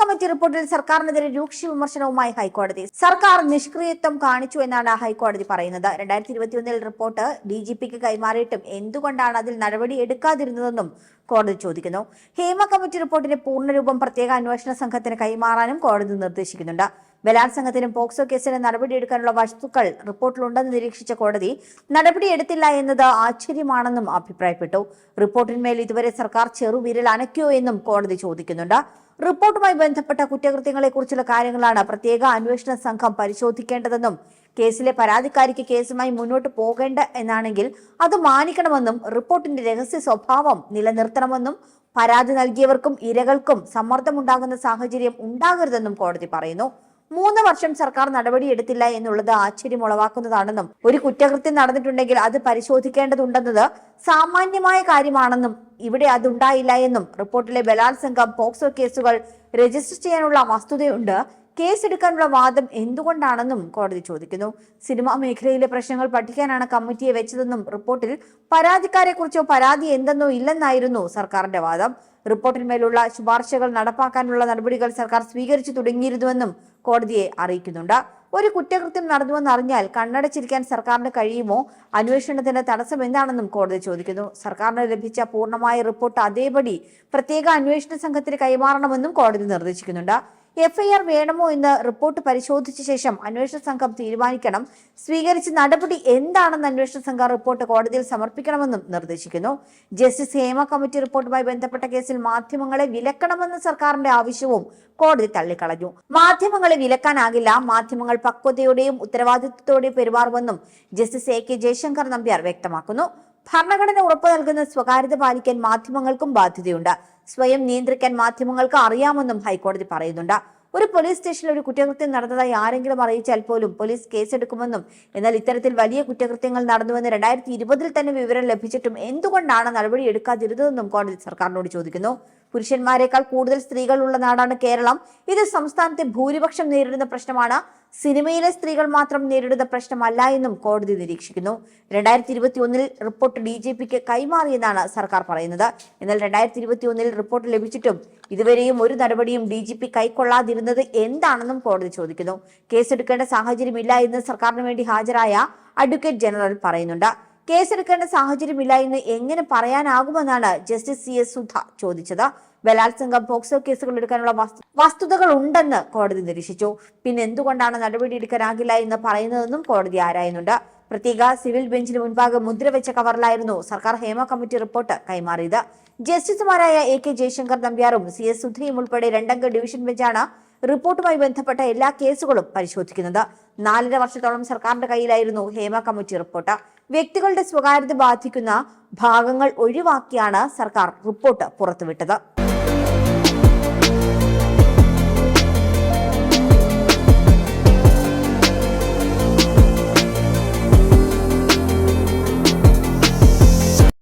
Committee റിപ്പോർട്ടിൽ സർക്കാരിനെതിരെ രൂക്ഷ വിമർശനവുമായി ഹൈക്കോടതി. സർക്കാർ നിഷ്ക്രിയത്വം കാണിച്ചു എന്നാണ് ഹൈക്കോടതി പറയുന്നത്. രണ്ടായിരത്തി ഇരുപത്തിയൊന്നിൽ റിപ്പോർട്ട് ഡി ജി പിക്ക് കൈമാറിയിട്ടും എന്തുകൊണ്ടാണ് അതിൽ നടപടി എടുക്കാതിരുന്നതെന്നും കോടതി ചോദിക്കുന്നു. ഹേമ കമ്മിറ്റി റിപ്പോർട്ടിന്റെ പൂർണരൂപം പ്രത്യേക അന്വേഷണ സംഘത്തിന് കൈമാറാനും കോടതി നിർദ്ദേശിക്കുന്നുണ്ട്. ബലാത്സംഗത്തിനും പോക്സോ കേസിന് നടപടിയെടുക്കാനുള്ള വസ്തുക്കൾ റിപ്പോർട്ടിലുണ്ടെന്ന് നിരീക്ഷിച്ച കോടതി നടപടിയെടുത്തില്ല എന്നത് ആശ്ചര്യമാണെന്നും അഭിപ്രായപ്പെട്ടു. റിപ്പോർട്ടിന്മേൽ ഇതുവരെ സർക്കാർ ചെറുവിരൽ അനയ്ക്കോ എന്നും കോടതി ചോദിക്കുന്നുണ്ട്. റിപ്പോർട്ടുമായി ബന്ധപ്പെട്ട കുറ്റകൃത്യങ്ങളെക്കുറിച്ചുള്ള കാര്യങ്ങളാണ് പ്രത്യേക അന്വേഷണ സംഘം പരിശോധിക്കേണ്ടതെന്നും കേസിലെ പരാതിക്കാരിക്ക് കേസുമായി മുന്നോട്ട് പോകേണ്ട എന്നാണെങ്കിൽ അത് മാനിക്കണമെന്നും റിപ്പോർട്ടിന്റെ രഹസ്യ സ്വഭാവം നിലനിർത്തണമെന്നും പരാതി നൽകിയവർക്കും ഇരകൾക്കും സമ്മർദ്ദമുണ്ടാകുന്ന സാഹചര്യം ഉണ്ടാകരുതെന്നും കോടതി പറയുന്നു. മൂന്ന് വർഷം സർക്കാർ നടപടിയെടുത്തില്ല എന്നുള്ളത് ആശ്ചര്യമുളവാക്കുന്നതാണെന്നും ഒരു കുറ്റകൃത്യം നടന്നിട്ടുണ്ടെങ്കിൽ അത് പരിശോധിക്കേണ്ടതുണ്ടെന്നത് സാമാന്യമായ കാര്യമാണെന്നും ഇവിടെ അതുണ്ടായില്ല എന്നും റിപ്പോർട്ടിലെ ബലാത്സംഗം പോക്സോ കേസുകൾ രജിസ്റ്റർ ചെയ്യാനുള്ള വസ്തുതയുണ്ട്. കേസെടുക്കാനുള്ള വാദം എന്തുകൊണ്ടാണെന്നും കോടതി ചോദിക്കുന്നു. സിനിമാ മേഖലയിലെ പ്രശ്നങ്ങൾ പഠിക്കാനാണ് കമ്മിറ്റിയെ വെച്ചതെന്നും റിപ്പോർട്ടിൽ പരാതിക്കാരെക്കുറിച്ചോ പരാതി എന്തെന്നോ ഇല്ലെന്നായിരുന്നു സർക്കാരിന്റെ വാദം. റിപ്പോർട്ടിന്മേലുള്ള ശുപാർശകൾ നടപ്പാക്കാനുള്ള നടപടികൾ സർക്കാർ സ്വീകരിച്ചു തുടങ്ങിയിരുന്നുവെന്നും കോടതിയെ അറിയിക്കുന്നുണ്ട്. ഒരു കുറ്റകൃത്യം നടന്നുവെന്ന് അറിഞ്ഞാൽ കണ്ണടച്ചിരിക്കാൻ സർക്കാരിന് കഴിയുമോ? അന്വേഷണത്തിന് തടസ്സം എന്താണെന്നും കോടതി ചോദിക്കുന്നു. സർക്കാരിന് ലഭിച്ച പൂർണമായ റിപ്പോർട്ട് അതേപടി പ്രത്യേക അന്വേഷണ സംഘത്തിന് കൈമാറണമെന്നും കോടതി നിർദ്ദേശിക്കുന്നുണ്ട്. എഫ്ഐആർ വേണമോ എന്ന് റിപ്പോർട്ട് പരിശോധിച്ച ശേഷം അന്വേഷണ സംഘം തീരുമാനിക്കണം. സ്വീകരിച്ച നടപടി എന്താണെന്ന് അന്വേഷണ സംഘം റിപ്പോർട്ട് കോടതിയിൽ സമർപ്പിക്കണമെന്നും നിർദ്ദേശിക്കുന്നു. ജസ്റ്റിസ് ഹേമ കമ്മിറ്റി റിപ്പോർട്ടുമായി ബന്ധപ്പെട്ട കേസിൽ മാധ്യമങ്ങളെ വിലക്കണമെന്ന സർക്കാരിന്റെ ആവശ്യവും കോടതി തള്ളിക്കളഞ്ഞു. മാധ്യമങ്ങളെ വിലക്കാനാകില്ല. മാധ്യമങ്ങൾ പക്വതയോടെയും ഉത്തരവാദിത്വത്തോടെയും പെരുമാറുമെന്നും justice A K Jayashankar Nambiar വ്യക്തമാക്കുന്നു. ഭരണഘടന ഉറപ്പു നൽകുന്ന സ്വകാര്യത പാലിക്കാൻ മാധ്യമങ്ങൾക്കും ബാധ്യതയുണ്ട്. സ്വയം നിയന്ത്രിക്കാൻ മാധ്യമങ്ങൾക്ക് അറിയാമെന്നും ഹൈക്കോടതി പറയുന്നുണ്ട്. ഒരു പോലീസ് സ്റ്റേഷനിൽ ഒരു കുറ്റകൃത്യം നടന്നതായി ആരെങ്കിലും അറിയിച്ചാൽ പോലും പോലീസ് കേസെടുക്കുമെന്നും എന്നാൽ ഇത്തരത്തിൽ വലിയ കുറ്റകൃത്യങ്ങൾ നടന്നുവെന്ന് രണ്ടായിരത്തി ഇരുപതിൽ തന്നെ വിവരം ലഭിച്ചിട്ടും എന്തുകൊണ്ടാണ് നടപടി എടുക്കാതിരുന്നതെന്നും കോടതി സർക്കാരിനോട് ചോദിക്കുന്നു. പുരുഷന്മാരെക്കാൾ കൂടുതൽ സ്ത്രീകൾ ഉള്ള നാടാണ് കേരളം. ഇത് സംസ്ഥാനത്തെ ഭൂരിപക്ഷം നേരിടുന്ന പ്രശ്നമാണ്. സിനിമയിലെ സ്ത്രീകൾ മാത്രം നേരിടുന്ന പ്രശ്നമല്ല എന്നും കോടതി നിരീക്ഷിക്കുന്നു. രണ്ടായിരത്തി ഇരുപത്തി ഒന്നിൽ റിപ്പോർട്ട് ഡി ജി പിക്ക് കൈമാറിയെന്നാണ് സർക്കാർ പറയുന്നത്. എന്നാൽ രണ്ടായിരത്തി ഇരുപത്തി ഒന്നിൽ റിപ്പോർട്ട് ലഭിച്ചിട്ടും ഇതുവരെയും ഒരു നടപടിയും ഡി ജി പി കൈക്കൊള്ളാതിരുന്നത് എന്താണെന്നും കോടതി ചോദിക്കുന്നു. കേസെടുക്കേണ്ട സാഹചര്യമില്ല എന്ന് സർക്കാരിന് വേണ്ടി ഹാജരായ അഡ്വക്കേറ്റ് ജനറൽ പറയുന്നുണ്ട്. കേസെടുക്കേണ്ട സാഹചര്യമില്ല എന്ന് എങ്ങനെ പറയാനാകുമെന്നാണ് ജസ്റ്റിസ് സി എസ് സുധ ചോദിച്ചത്. ബലാത്സംഗം പോക്സോ കേസുകൾ എടുക്കാനുള്ള വസ്തുതകൾ ഉണ്ടെന്ന് കോടതി നിരീക്ഷിച്ചു. പിന്നെ എന്തുകൊണ്ടാണ് നടപടി നടപടിയെടുക്കാനാകില്ല എന്ന് പറയുന്നതെന്നും കോടതി ആരായുന്നുണ്ട്. പ്രത്യേക സിവിൽ ബെഞ്ചിന് മുൻപാകെ മുദ്രവെച്ച കവറിലായിരുന്നു സർക്കാർ ഹേമ കമ്മിറ്റി റിപ്പോർട്ട് കൈമാറിയത്. ജസ്റ്റിസുമാരായ എ കെ ജയശങ്കർ നമ്പ്യാറും സി എസ് സുധയും ഉൾപ്പെടെ രണ്ടംഗ ഡിവിഷൻ ബെഞ്ചാണ് റിപ്പോർട്ടുമായി ബന്ധപ്പെട്ട എല്ലാ കേസുകളും പരിശോധിക്കുന്നത്. നാലര വർഷത്തോളം സർക്കാരിന്റെ കയ്യിലായിരുന്നു ഹേമ കമ്മിറ്റി റിപ്പോർട്ട്. വ്യക്തികളുടെ സ്വകാര്യത ബാധിക്കുന്ന ഭാഗങ്ങൾ ഒഴിവാക്കിയാണ് സർക്കാർ റിപ്പോർട്ട് പുറത്തുവിട്ടത്.